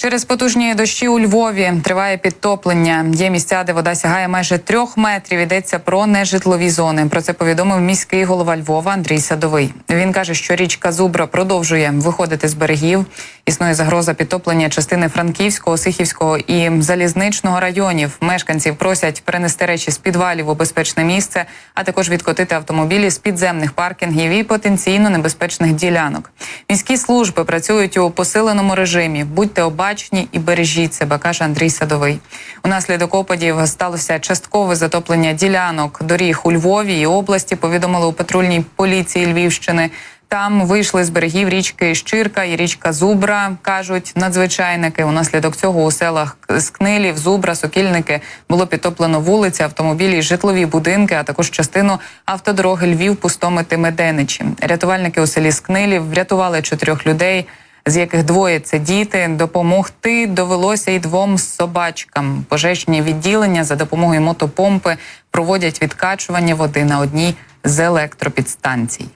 Через потужні дощі у Львові триває підтоплення. Є місця, де вода сягає майже трьох метрів. Йдеться про нежитлові зони. Про це повідомив міський голова Львова Андрій Садовий. Він каже, що річка Зубра продовжує виходити з берегів. Існує загроза підтоплення частини Франківського, Сихівського і залізничного районів. Мешканців просять перенести речі з підвалів у безпечне місце, а також відкотити автомобілі з підземних паркінгів і потенційно небезпечних ділянок. Міські служби працюють у посиленому режимі. Будьте обачні і бережіть себе, каже Андрій Садовий. Унаслідок опадів сталося часткове затоплення ділянок доріг у Львові і області. Повідомили у патрульній поліції Львівщини. Там вийшли з берегів річки Щирка і річка Зубра, кажуть надзвичайники. Унаслідок цього у селах Скнилів, Зубра, Сокільники було підтоплено вулиці, автомобілі, житлові будинки, а також частину автодороги Львів, Пустомити, Меденичі. Рятувальники у селі Скнилів врятували чотирьох людей, з яких двоє це діти. Допомогти довелося й двом собачкам. Пожежні відділення за допомогою мотопомпи проводять відкачування води на одній з електропідстанцій.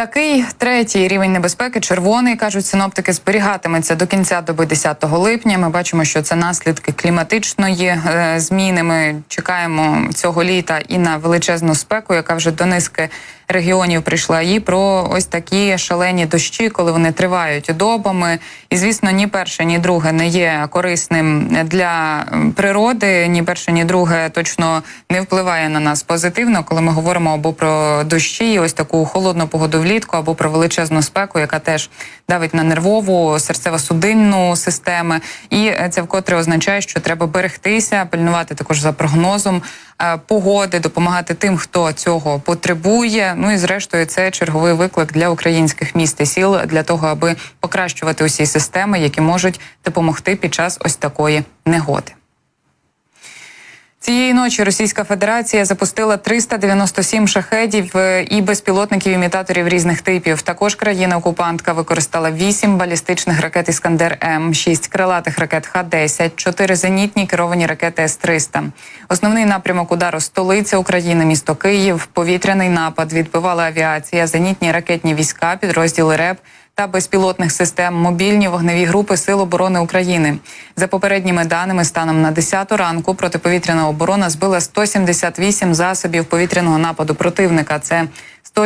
Такий третій рівень небезпеки, червоний кажуть синоптики, зберігатиметься до кінця доби 10 липня. Ми бачимо, що це наслідки кліматичної е, зміни. Ми чекаємо цього літа і на величезну спеку, яка вже до низки регіонів прийшла. І про ось такі шалені дощі, коли вони тривають добами. І звісно, ні перше, ні друге не є корисним для природи. Ні перше, ні друге точно не впливає на нас позитивно, коли ми говоримо або про дощі, ось таку холодну погоду влітку, або про величезну спеку, яка теж давить на нервову, серцево-судинну системи. І це вкотре означає, що треба берегтися, пильнувати також за прогнозом е, погоди, допомагати тим, хто цього потребує. Ну і зрештою, це черговий виклик для українських міст і сіл для того, аби покращувати усі системи, які можуть допомогти під час ось такої негоди. Цієї ночі Російська Федерація запустила 397 шахедів е, і безпілотників імітаторів різних типів. Також країна-окупантка використала 8 балістичних ракет Іскандер М, 6 крилатих ракет Х-10, 4 зенітні керовані ракети С-300. Основний напрямок удару столиця України, місто Київ. Повітряний напад відбивала авіація, зенітні ракетні війська, підрозділи РЕП та безпілотних систем мобільні вогневі групи Сил оборони України. За попередніми даними, станом на 10 ранку протиповітряна оборона збила 178 засобів повітряного нападу противника. Це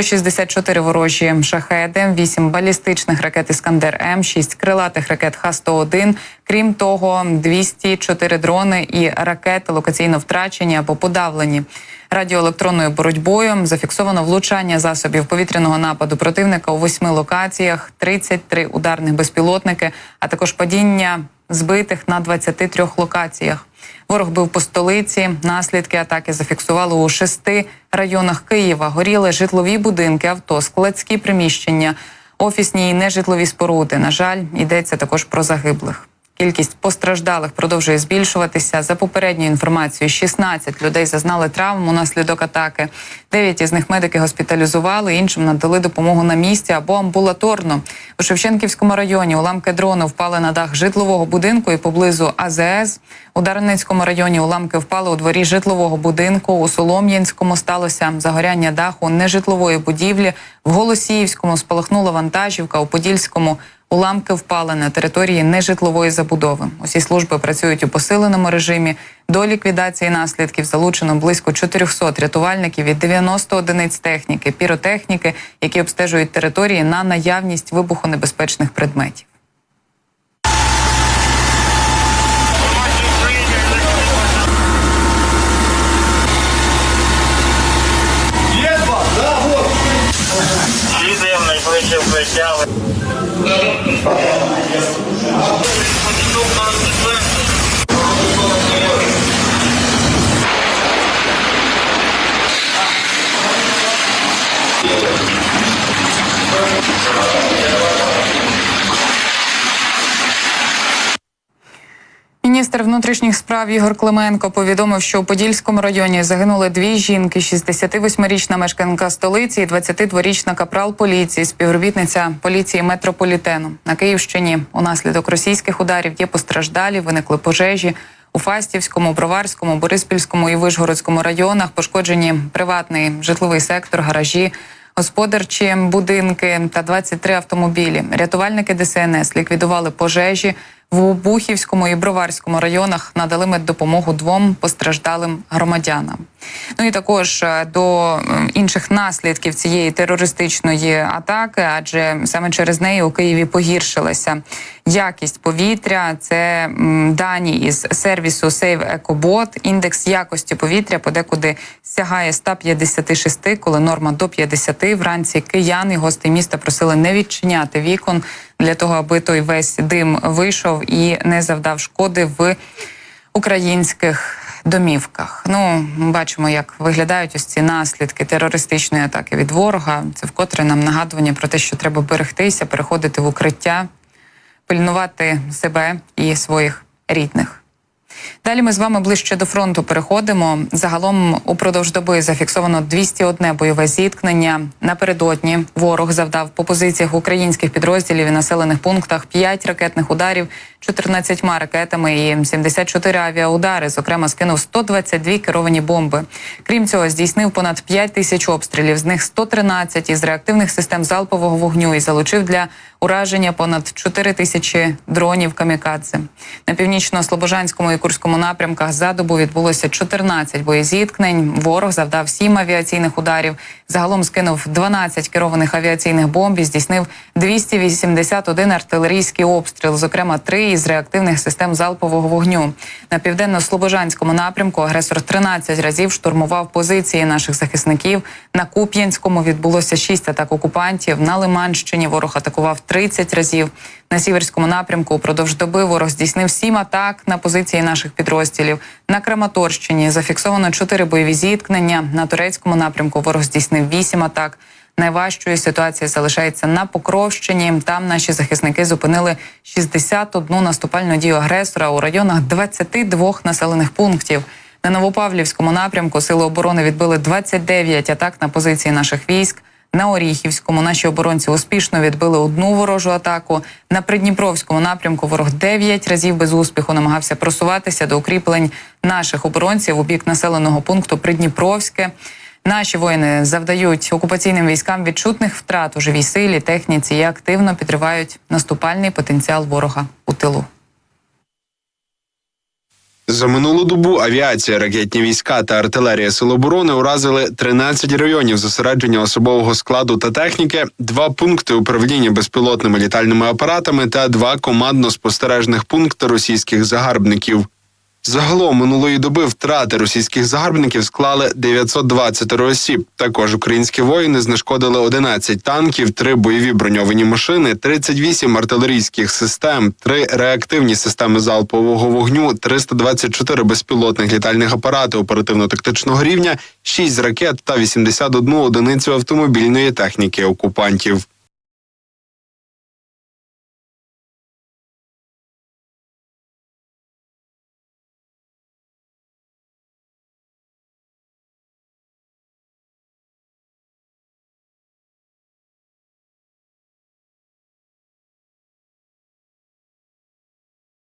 164 ворожі шахеди, 8 балістичних ракет Іскандер М, 6 крилатих ракет Х-101. Крім того, 204 дрони і ракети локаційно втрачені або подавлені. Радіоелектронною боротьбою зафіксовано влучання засобів повітряного нападу противника у восьми локаціях, 33 ударних безпілотники, а також падіння збитих на 23 локаціях. Ворог бив по столиці. Наслідки атаки зафіксували у шести районах Києва. Горіли житлові будинки, авто, складські приміщення, офісні і нежитлові споруди. На жаль, йдеться також про загиблих. Кількість постраждалих продовжує збільшуватися. За попередньою інформацією, 16 людей зазнали травм унаслідок атаки. Дев'ять із них медики госпіталізували, іншим надали допомогу на місці або амбулаторно. У Шевченківському районі уламки дрону впали на дах житлового будинку і поблизу АЗС. У Дарницькому районі уламки впали у дворі житлового будинку. У Солом'янському сталося загоряння даху нежитлової будівлі. В Голосіївському спалахнула вантажівка. У Подільському Уламки впали на території нежитлової забудови. Усі служби працюють у посиленому режимі. До ліквідації наслідків залучено близько 400 рятувальників і 90 одиниць техніки, піротехніки, які обстежують території на наявність вибухонебезпечних предметів. Міністр внутрішніх справ Ігор Клименко повідомив, що у Подільському районі загинули дві жінки: 68-річна мешканка столиці і 22-річна капрал поліції, співробітниця поліції метрополітену. На Київщині унаслідок російських ударів є постраждалі, виникли пожежі. У Фастівському, Броварському, Бориспільському і Вишгородському районах пошкоджені приватний житловий сектор, гаражі, господарчі будинки та 23 автомобілі. Рятувальники ДСНС ліквідували пожежі в Обухівському і Броварському районах. Надали меддопомогу двом постраждалим громадянам. Ну і також е, до інших наслідків цієї терористичної атаки, адже саме через неї у Києві погіршилася якість повітря. Це дані із сервісу Save EcoBot. Індекс якості повітря подекуди сягає 156, коли норма до 50. Вранці киян і гості міста просили не відчиняти вікон для того, аби той весь дим вийшов і не завдав шкоди в українських домівках. Ну, ми бачимо, як виглядають ось ці наслідки терористичної атаки від ворога. Це вкотре нам нагадування про те, що треба берегтися, переходити в укриття, пильнувати себе і своїх рідних. Далі ми з вами ближче до фронту переходимо. Загалом упродовж доби зафіксовано 201 бойове зіткнення. Напередодні ворог завдав по позиціях українських підрозділів і населених пунктах 5 ракетних ударів 14 ракетами і 74 авіаудари. Зокрема, скинув 122 керовані бомби. Крім цього, здійснив понад 5 тисяч обстрілів. З них 113 із реактивних систем залпового вогню і залучив для ураження понад 4 тисячі дронів камікадзе. На північно-слобожанському і Курському напрямках за добу відбулося 14 боєзіткнень. Ворог завдав 7 авіаційних ударів. Загалом скинув 12 керованих авіаційних бомб і здійснив 281 артилерійський обстріл, зокрема 3 із реактивних систем залпового вогню. На південно-слобожанському напрямку агресор 13 разів штурмував позиції наших захисників. На Куп'янському відбулося 6 атак окупантів. На Лиманщині ворог атакував 30 разів. На сіверському напрямку упродовж доби ворог здійснив 7 атак на позиції наших підрозділів. На Краматорщині зафіксовано 4 бойові зіткнення. На турецькому напрямку ворог здійснив 8 атак. Найважчою ситуація залишається на Покровщині. Там наші захисники зупинили 61 наступальну дію агресора у районах 22 населених пунктів. На Новопавлівському напрямку сили оборони відбили 29 атак на позиції наших військ. На Оріхівському наші оборонці успішно відбили одну ворожу атаку. На Придніпровському напрямку ворог 9 разів без успіху намагався просуватися до укріплень наших оборонців у бік населеного пункту Придніпровське. Наші воїни завдають окупаційним військам відчутних втрат у живій силі, техніці і активно підривають наступальний потенціал ворога у тилу. За минулу добу авіація, ракетні війська та артилерія Сил оборони уразили 13 районів зосередження особового складу та техніки, два пункти управління безпілотними літальними апаратами та два командно-спостережних пункти російських загарбників. Загалом минулої доби втрати російських загарбників склали 920 осіб. Також українські воїни знешкодили 11 танків, 3 бойові броньовані машини, 38 артилерійських систем, 3 реактивні системи залпового вогню, 324 безпілотних літальних апарати оперативно-тактичного рівня, 6 ракет та 81 одиницю автомобільної техніки окупантів.